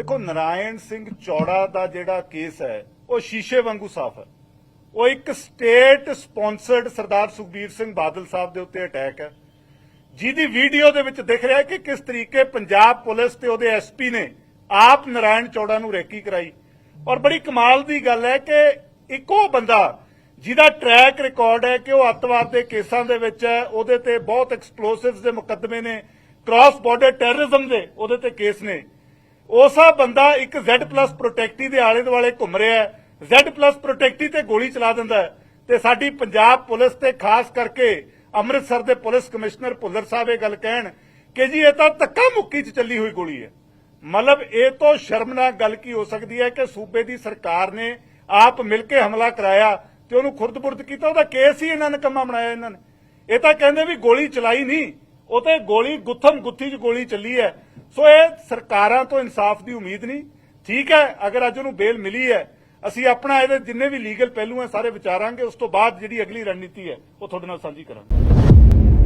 ਦੇਖੋ, ਨਰਾਇਣ ਸਿੰਘ ਚੌੜਾ ਦਾ ਜਿਹੜਾ ਕੇਸ ਹੈ, ਉਹ ਸ਼ੀਸ਼ੇ ਵਾਂਗੂ ਸਾਫ਼ ਹੈ। ਉਹ ਇੱਕ ਸਟੇਟ ਸਪਾਂਸਰਡ ਸਰਦਾਰ ਸੁਖਬੀਰ ਸਿੰਘ ਬਾਦਲ ਸਾਹਿਬ ਦੇ ਉੱਤੇ ਅਟੈਕ ਹੈ। ਜਿਹਦੀ ਵੀਡੀਓ ਦੇ ਵਿੱਚ ਦਿਖ ਰਿਹਾ ਕਿ ਕਿਸ ਤਰੀਕੇ ਪੰਜਾਬ ਪੁਲਿਸ ਤੇ ਉਹਦੇ ਐਸਪੀ ਨੇ ਆਪ ਨਰਾਇਣ ਚੌੜਾ ਨੂੰ ਰੈਕੀ ਕਰਾਈ। ਔਰ ਬੜੀ ਕਮਾਲ ਦੀ ਗੱਲ ਹੈ ਕਿ ਇੱਕੋ ਬੰਦਾ ਜਿਹਦਾ ਟਰੈਕ ਰਿਕਾਰਡ ਹੈ ਕਿ ਉਹ ਅੱਤਵਾਦ ਦੇ ਕੇਸਾਂ ਦੇ ਵਿੱਚ ਹੈ, ਉਹਦੇ ਤੇ ਬਹੁਤ ਐਕਸਪਲੋਸਿਵਸ ਦੇ ਮੁਕੱਦਮੇ ਨੇ ਕ੍ਰਾਸ ਬਾਰਡਰ ਟੈਰਰਿਜ਼ਮ ਦੇ ਉਹਦੇ ਤੇ ਕੇਸ ਨੇ। ਉਸਾ ਬੰਦਾ ਇੱਕ Z+ ਪ੍ਰੋਟੈਕਟੀ ਦੇ ਆਲੇ ਦੁਆਲੇ ਘੁੰਮ ਰਿਹਾ ਹੈ। Z+ ਪ੍ਰੋਟੈਕਟੀ ਤੇ ਗੋਲੀ ਚਲਾ ਦਿੰਦਾ ਹੈ। ਤੇ ਸਾਡੀ ਪੰਜਾਬ ਪੁਲਿਸ ਤੇ ਖਾਸ ਕਰਕੇ ਅੰਮ੍ਰਿਤਸਰ ਦੇ ਪੁਲਿਸ ਕਮਿਸ਼ਨਰ ਭੁੱਲਰ ਸਾਹਿਬ ਇਹ ਗੱਲ ਕਹਿਣ ਕਿ ਜੀ ਇਹ ਤਾਂ ਧੱਕਾ ਮੁੱਕੀ 'ਚ ਚੱਲੀ ਹੋਈ ਗੋਲੀ ਹੈ। ਮਤਲਬ ਇਹ ਤੋਂ ਸ਼ਰਮਨਾਕ ਗੱਲ ਕੀ ਹੋ ਸਕਦੀ ਹੈ ਕਿ ਸੂਬੇ ਦੀ ਸਰਕਾਰ ਨੇ ਆਪ ਮਿਲ ਕੇ ਹਮਲਾ ਕਰਾਇਆ ਤੇ ਉਹਨੂੰ ਖੁਰਦ-ਬੁਰਦ ਕੀਤਾ? ਉਹਦਾ ਕੇਸ ਹੀ ਇਹਨਾਂ ਨੇ ਕੰਮਾ ਬਣਾਇਆ ਇਹਨਾਂ ਨੇ। ਇਹ ਤਾਂ ਕਹਿੰਦੇ ਵੀ ਗੋਲੀ ਚਲਾਈ ਨਹੀਂ। ਉਹ ਤੇ ਗੋਲੀ ਗੁੱਥਮ ਗੁੱਥੀ 'ਚ ਗੋਲੀ ਚੱਲੀ ਹੈ। ਸੋ ਇਹ ਸਰਕਾਰਾਂ ਤੋਂ ਇਨਸਾਫ ਦੀ ਉਮੀਦ ਨਹੀਂ। ਠੀਕ ਹੈ, ਅਗਰ ਅੱਜ ਉਹਨੂੰ ਬੇਲ ਮਿਲੀ ਹੈ, ਅਸੀਂ ਆਪਣਾ ਇਹਦੇ ਜਿੰਨੇ ਵੀ ਲੀਗਲ ਪਹਿਲੂ ਹੈ, ਸਾਰੇ ਵਿਚਾਰਾਂਗੇ, ਉਸ ਤੋਂ ਬਾਅਦ ਜਿਹੜੀ ਅਗਲੀ ਰਣਨੀਤੀ ਹੈ, ਉਹ ਤੁਹਾਡੇ ਨਾਲ ਸਾਂਝੀ ਕਰਾਂਗੇ।